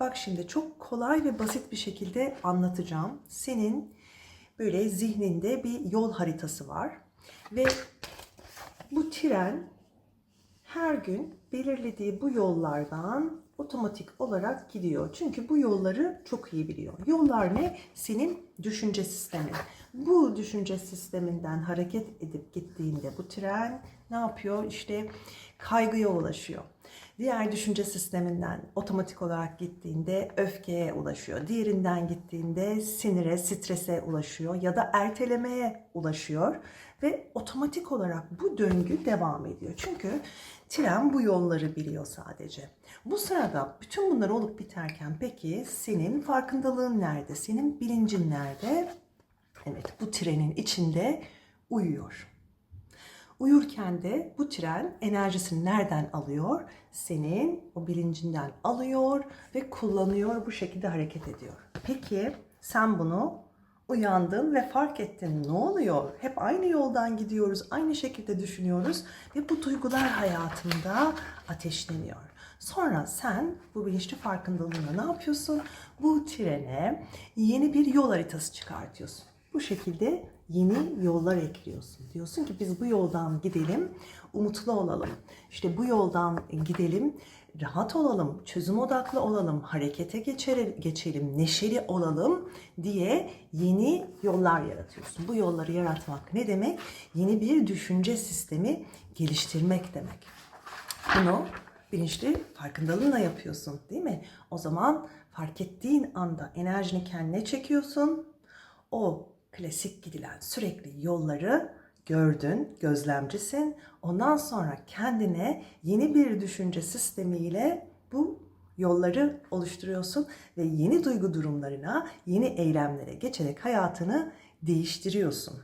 Bak şimdi çok kolay ve basit bir şekilde anlatacağım. Senin böyle zihninde bir yol haritası var ve bu tren her gün belirlediği bu yollardan otomatik olarak gidiyor. Çünkü bu yolları çok iyi biliyor. Yollar ne? Senin düşünce sistemin. Bu düşünce sisteminden hareket edip gittiğinde bu tren ne yapıyor? İşte kaygıya ulaşıyor. Diğer düşünce sisteminden otomatik olarak gittiğinde öfkeye ulaşıyor. Diğerinden gittiğinde sinire, strese ulaşıyor ya da ertelemeye ulaşıyor ve otomatik olarak bu döngü devam ediyor. Çünkü tren bu yolları biliyor sadece. Bu sırada bütün bunlar olup biterken peki senin farkındalığın nerede? Senin bilincin nerede? Evet bu trenin içinde uyuyor. Uyurken de bu tren enerjisini nereden alıyor? Senin o bilincinden alıyor ve kullanıyor bu şekilde hareket ediyor. Peki sen bunu uyandın ve fark ettin ne oluyor? Hep aynı yoldan gidiyoruz, aynı şekilde düşünüyoruz ve bu duygular hayatında ateşleniyor. Sonra sen bu bilinçli farkındalığında ne yapıyorsun? Bu trene yeni bir yol haritası çıkartıyorsun. Bu şekilde yeni yollar ekliyorsun. Diyorsun ki biz bu yoldan gidelim, umutlu olalım. İşte bu yoldan gidelim, rahat olalım, çözüm odaklı olalım, harekete geçelim, geçelim, neşeli olalım diye yeni yollar yaratıyorsun. Bu yolları yaratmak ne demek? Yeni bir düşünce sistemi geliştirmek demek. Bunu bilinçli farkındalığınla yapıyorsun değil mi? O zaman fark ettiğin anda enerjini kendine çekiyorsun. O klasik gidilen sürekli yolları gördün, gözlemcisin. Ondan sonra kendine yeni bir düşünce sistemiyle bu yolları oluşturuyorsun ve yeni duygu durumlarına, yeni eylemlere geçerek hayatını değiştiriyorsun.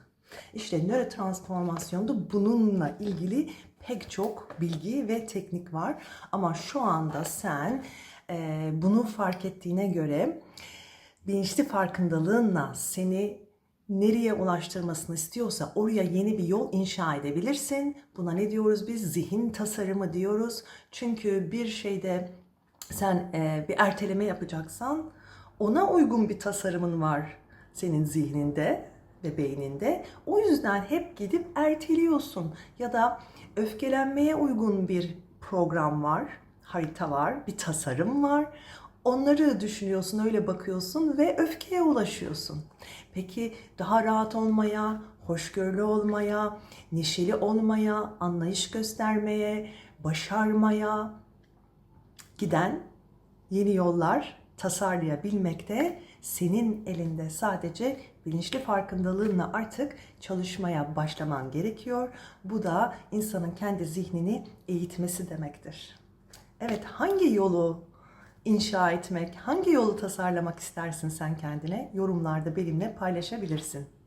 İşte nörotransformasyonda bununla ilgili pek çok bilgi ve teknik var. Ama şu anda sen e, bunu fark ettiğine göre bilinçli farkındalığınla seni nereye ulaştırmasını istiyorsa oraya yeni bir yol inşa edebilirsin. Buna ne diyoruz biz? Zihin tasarımı diyoruz. Çünkü bir şeyde sen e, bir erteleme yapacaksan ona uygun bir tasarımın var senin zihninde ve beyninde. O yüzden hep gidip erteliyorsun ya da öfkelenmeye uygun bir program var, harita var, bir tasarım var. Onları düşünüyorsun, öyle bakıyorsun ve öfkeye ulaşıyorsun. Peki daha rahat olmaya, hoşgörülü olmaya, neşeli olmaya, anlayış göstermeye, başarmaya giden yeni yollar tasarlayabilmekte senin elinde sadece bilinçli farkındalığınla artık çalışmaya başlaman gerekiyor. Bu da insanın kendi zihnini eğitmesi demektir. Evet hangi yolu inşa etmek, hangi yolu tasarlamak istersin sen kendine? Yorumlarda benimle paylaşabilirsin.